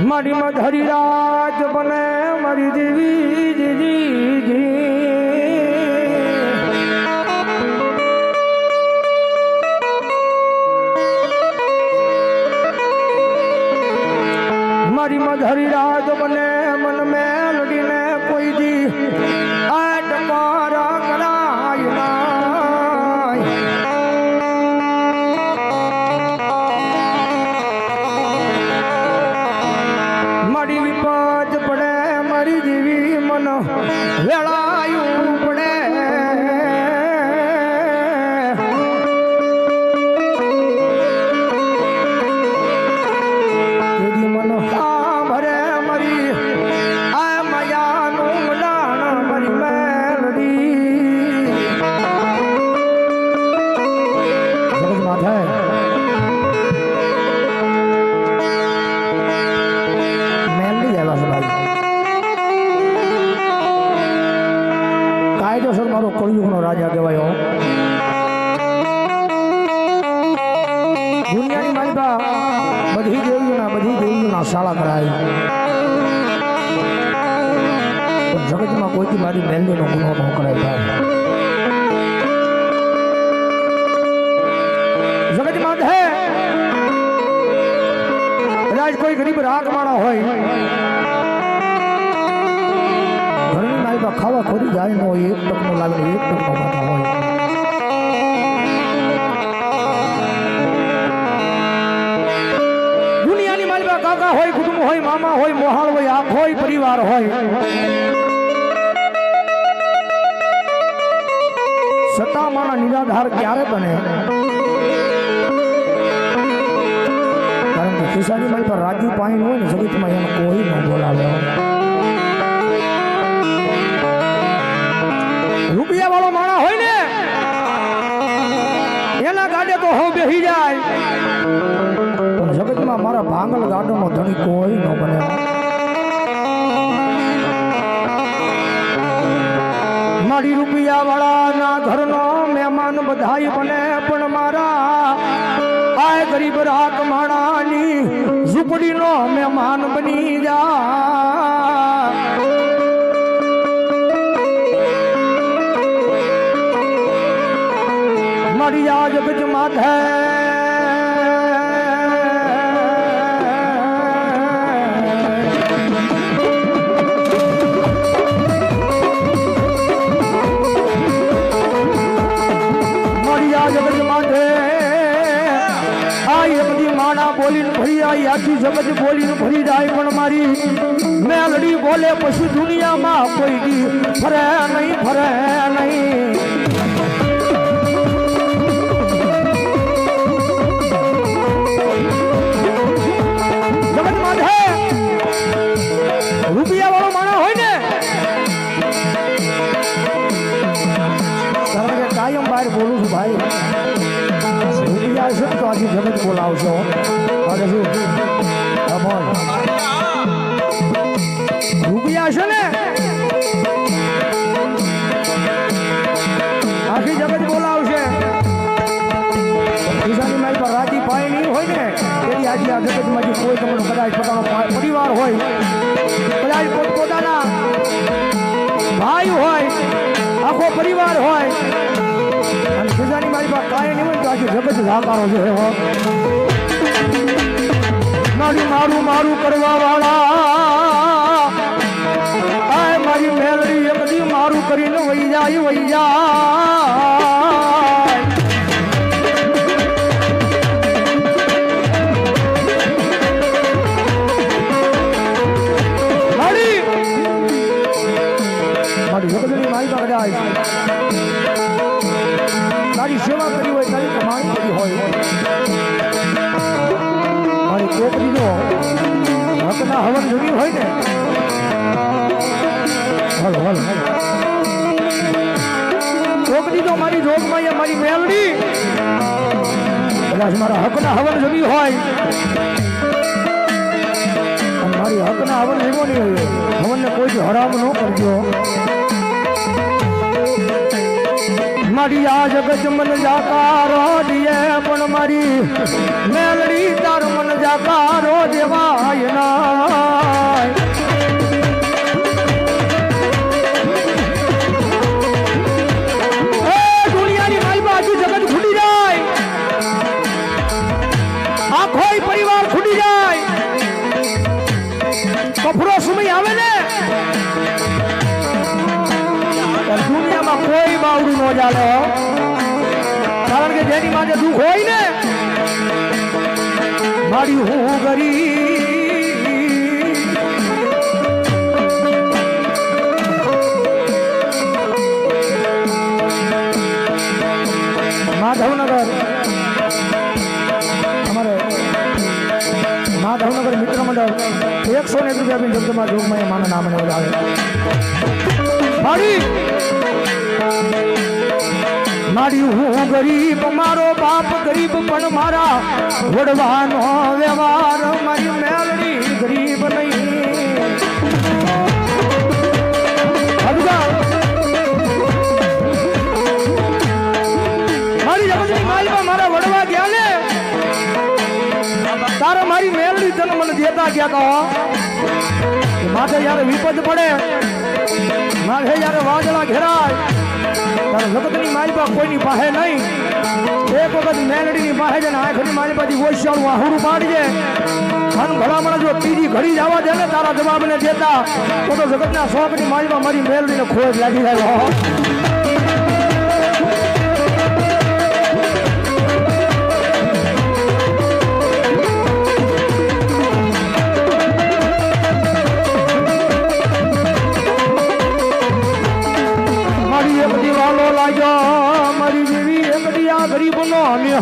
મારી મધરી રાજ બને મારી દેવી મારી મધરી રાત મન વેળાયું પડે કહેવાયો દુનિયાની માલિકા બધી દેવીઓના બધી દેવીઓના શાળા કરાય જગતમાં કોઈથી મારી મેલડીનો ગુનો ન કરાય જગતમાં હે કદાચ કોઈ ગરીબ રાગ માણા હોય ઘરની માલિકા ખાવા ખોરી જાય ન હોય એક ટકનો લાગે એક ટકનો હોય કુટુંબ હોય, મામા હોય, મોહાળ હોય, આપ હોય, પરિવાર હોય. સત્તામાના નિરાધાર ક્યારે બને? કારણ કે ખિસ્સાની મારી પર રાજુ પાણી હોય ને, જગતમાં એમ કોઈ ન બોલાવે. રૂપિયા વાળો માણા હોય ને, એના ગાડે તો હું બેસી જાય. જગતમાં મારા ભાંગલ ગાડોનો ધણી કોઈ ન બને. મારી રૂપિયા વાળાના ઘરનો મહેમાન બધાય બને, પણ મારા આ ગરીબ રાત માણાની ઝૂંપડીનો મહેમાન બની જા. મારી આ જગજ માથે બોલીને ભરી આવી આખી જગત બોલીને ભરી જાય પણ મારી. મેલડી બોલે પછી દુનિયામાં કોઈ ફરે નહીં ફરે નહીં. કારણ કે કાયમ બહાર બોલું છું ભાઈ રૂપિયા છે ને તો આખી જગત બોલાવશો અને શું હા બોલ રૂપિયા છે ને આખી જગત બોલાવશે ખિસ્સાની મારી પર રાજી પાય નહીં હોય ને તેથી આજે આ જગતમાંથી કોઈ તમારો કદાચ પોતાનો પા- પરિવાર હોય કદાચ પોતપોતાના ભાઈ હોય આખો પરિવાર હોય ખિસ્સાની મારી પાસે કાંઈ નહીં હોય તો જગત જાકારો છે મારું મારું મારું કરવા વાળા મારી મેલડી, એ બધી મારું કરીને વહી જાય વહી જાય. મારી તારી સેવા કરી હોય તારી કમાણી કરી હોય. મારી કોકરીનો હકના હવન જોયું હોય ને. હલ હલ તો મારી જોગમાં એ મારી મેલડી. કદાચ મારા હકના હવન જોયું હોય. મારી હકના હવન જમો નહીં હવનને કોઈ હરામ ન કરજો. મારી આ જગત મન જાકારો દિયે પણ મારી મેલડી તાર મન જાકારો દેવાય ના મારી હું ગરી માધવનગર. અમારે માધવનગર મિત્ર મંડળ એકસો ને રૂપિયા બિન જગદંબા જોગમાં માના નામને બોલાવે મારી મારી હું ગરીબ, મારો બાપ ગરીબ, પણ મારા વડવાનો વ્યવહાર મારી મેલડી ગરીબ નહીં. મારી જગતની માલમાં મારા વડવા ગયા ને? તારે મારી મેલડી તને મને દેતા ગયા કહો માથે જયારે વિપદ પડે, માથે જયારે વાદળા ઘેરાય જગતની માલિપા કોઈની પાસે નહીં. એક વખત મેલડીની પાસે જઈને આંખની માલિપાથી ઓશિયાળું આહુરું પાડજે. અને ભલામણ જો ત્રીજી ઘડી જવા દે ને તારા જવાબને દેતા, તો તો જગતના શોખની માલિપા મારી મેલડીને ખોજ લાગી જાય.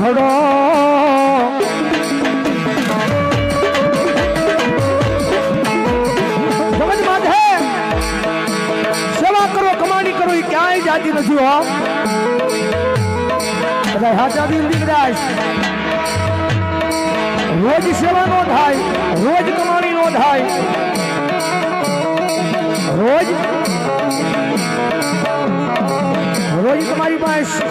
નિહળો સમજ માથે સેવા કરો, કમાણી કરો, એ ક્યાંય જાતી નથી હો. બધા હાચા દિલ દીકરાશ રોજ સેવા નો થાય, રોજ કમાણી નો થાય. રોજ રોજ તમારી પાસે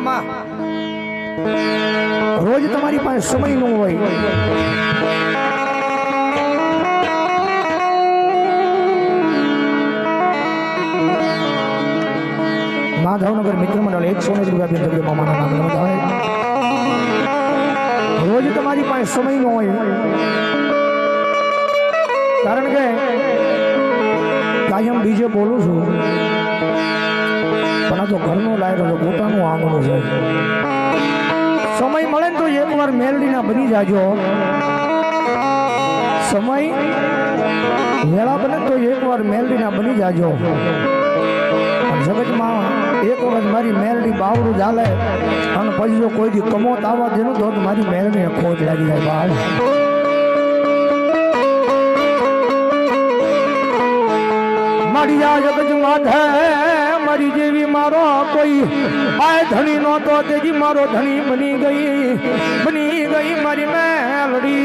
મામા. રોજ તમારી પાસે સમય ન હોય. માધવનગર મિત્ર મંડળ એકસો ને રૂપિયા મામાના નામ રોજ તમારી પાસે સમય ન હોય. કારણ કે કાયમ બીજે બોલું છું. પણ આ તો ઘરનો લાયરો છે પોતાનું આંગણું છે. સમય મળે ને તો એકવાર મેલડીના બની જાજો. સમય વેળા બને ને તો એકવાર મેલડીના બની જાજો. પણ જગતમાં એક વખત મારી મેલડી બાવડું ચાલે અને પછી જો કોઈ દી કમોત આવવા દેનું તો મારી મેલડીને ખોટ લાગી જાય બાવ મારી આ જગત માથે મારી જેવી મારો કોઈ આ ધણી નો તો તેજી મારો ધણી બની ગઈ બની ગઈ મારી મેલડી.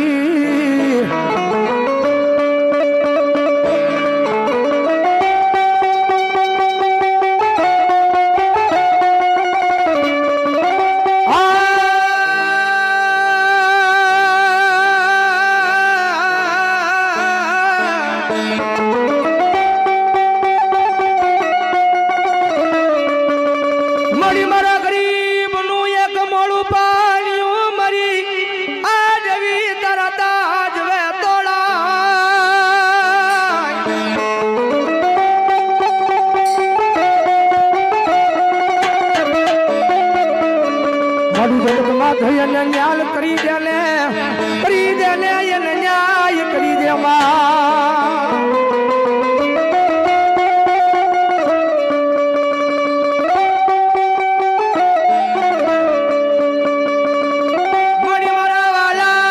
અને ન્યાય કરી દે ને કરી દે ને એને ન્યાય કરી દે મારા વાલા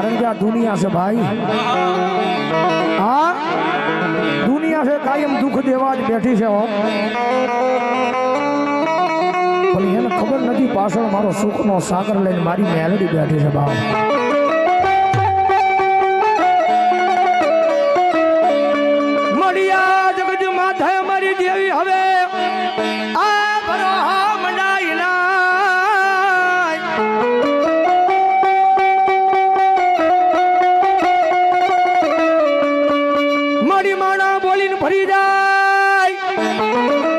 કારણ કે આ દુનિયા છે ભાઈ. હા? દુનિયા છે કાયમ દુઃખ દેવા જ બેઠી છે હો. એને ખબર નથી પાછળ મારો સુખનો સાગર લઈને મારી મેલડી બેઠી છે બાપ. ભરી જાય.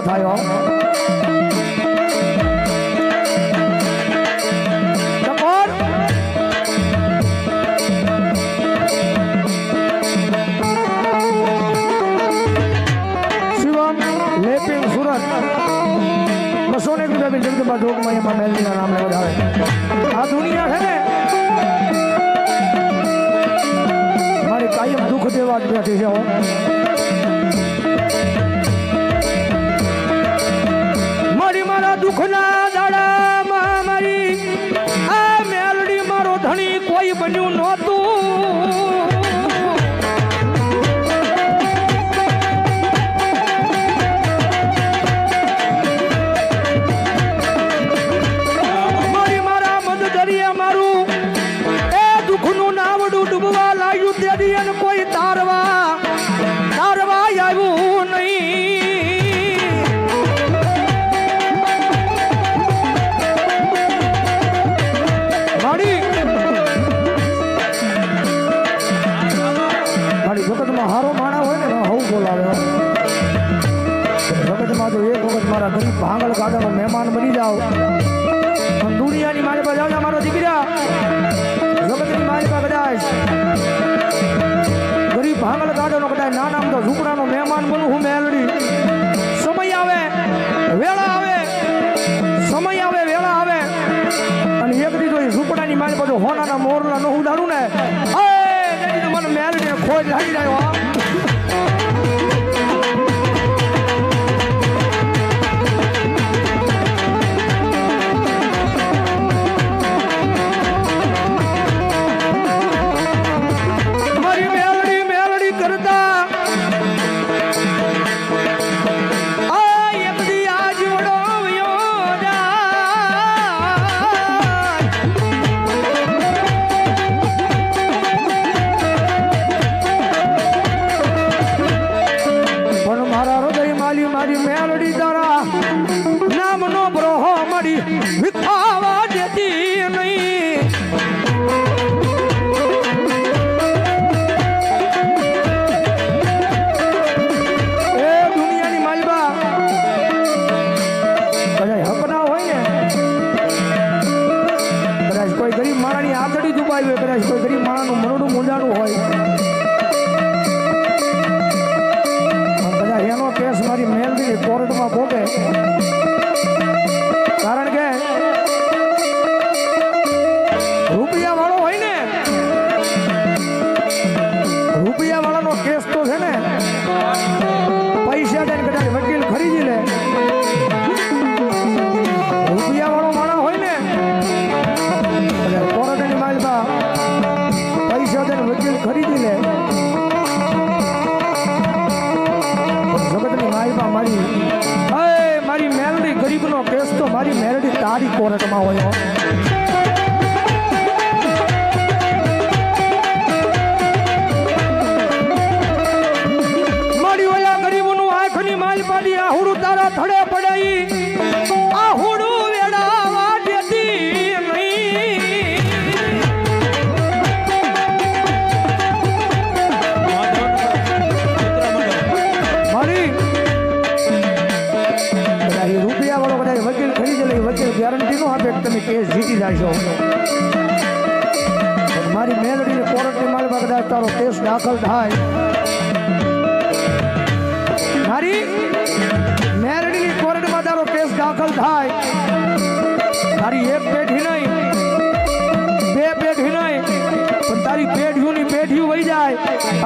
જન્મ થયો બસો ને ગુજરાતી જગદંબા જોગમાં એમાં મહેલજીના નામને વધારે. આ દુનિયા છે ને, મારી કાયમ દુઃખ દેવા જ બેઠી છે હારો માણા હોય ને એનો બોલાવે. જગતમાં જો એક વખત મારા ગરીબ ભાંગલ ગાડાનો મહેમાન બની જાઓ. દુનિયાની મારી પાસે જાઓ મારો દીકરા. જગતની મારી પાસે કદાચ ગરીબ ભાંગલ ગાડાનો કદાચ નાના તો ઝૂંપડાનો મહેમાન બનવું હું મેલડી. એક માળાનું મરડું મુંજાડું હોય. બધા એનો કેસ મારી મેલવી કોર્ટમાં પોકે આવ્યા મારી અરે મારી મેલડી ગરીબનો કેસ તો મારી મેલડી તારી કોર્ટમાં હોય ગેરંટી ન આપે તમે કેસ જીતી જાશો. મારી મેલડીને કોર્ટની માલમાં કદાચ તારો કેસ દાખલ થાય. મારી મેલડીની કોર્ટમાં તારો કેસ દાખલ થાય. તારી એક પેઢી નહીં, બે પેઢી નહીં, પણ તારી પેઢીઓની પેઢીઓ વહી જાય.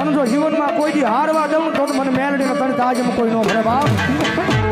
અને જો જીવનમાં કોઈ દી હારવા દઉં તો મને મેલડીનો તને તાજમ કોઈ નો ભરે બાપ.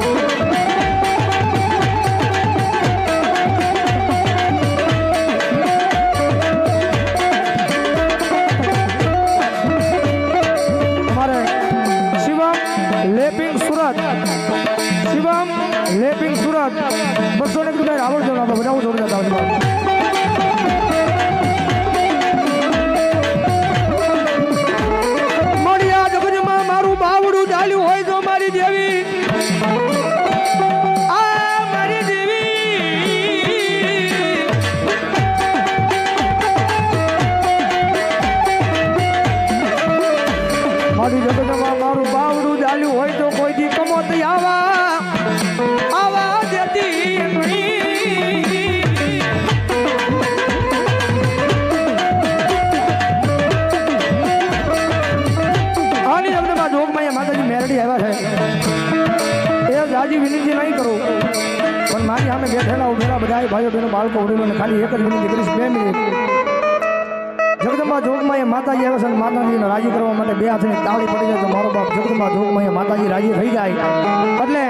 બધા ભાઈઓ બહેનો, બાળકો ઉડેલો ખાલી એક જ વિનંતી કરીશ બે મિનિટ. જગદંબા જોગમાં એ માતાજી આવે છે અને માતાજીને રાજી કરવા માટે બે હાથની તાળી પડી જાય તો મારો બાપ જગદંબા જોગમાં એ માતાજી રાજી થઈ જાય. એટલે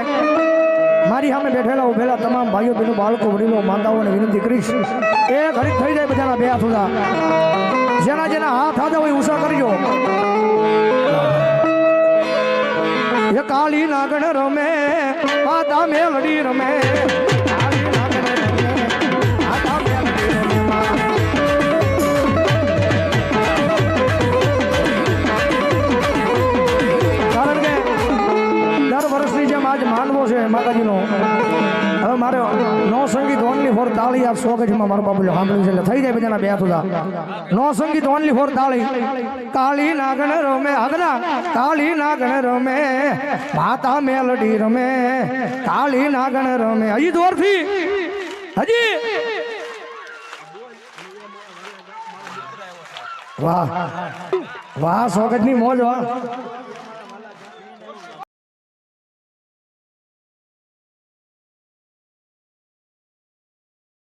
મારી સામે બેઠેલા ઉભેલા તમામ ભાઈઓ બહેનો, બાળકો, વડીલો માતાઓને વિનંતી કરીશ. એ ઘડી થઈ જાય બધાના બે હાથ ઉદા જેના જેના હાથ હાથા હોય ઉષા કરજો. કાળી નાગણ રમે માતા મેલડી રમે. વર્ષની આજ માનવો છે માતાજીનો. હવે મારે નો સંગીત ઓનલી ફોર તાળી આ સોગજમાં મારો બાબુ સાંભળ્યું છે એટલે થઈ જાય બધાના બે સુધા નો સંગીત ઓનલી ફોર તાળી. કાળી નાગણ રમે આગના કાળી નાગણ રમે, માતા મેલડી રમે કાળી નાગણ રમે. હજી દોરથી હજી. વાહ. વાહ સોગજની મોજ, વાહ.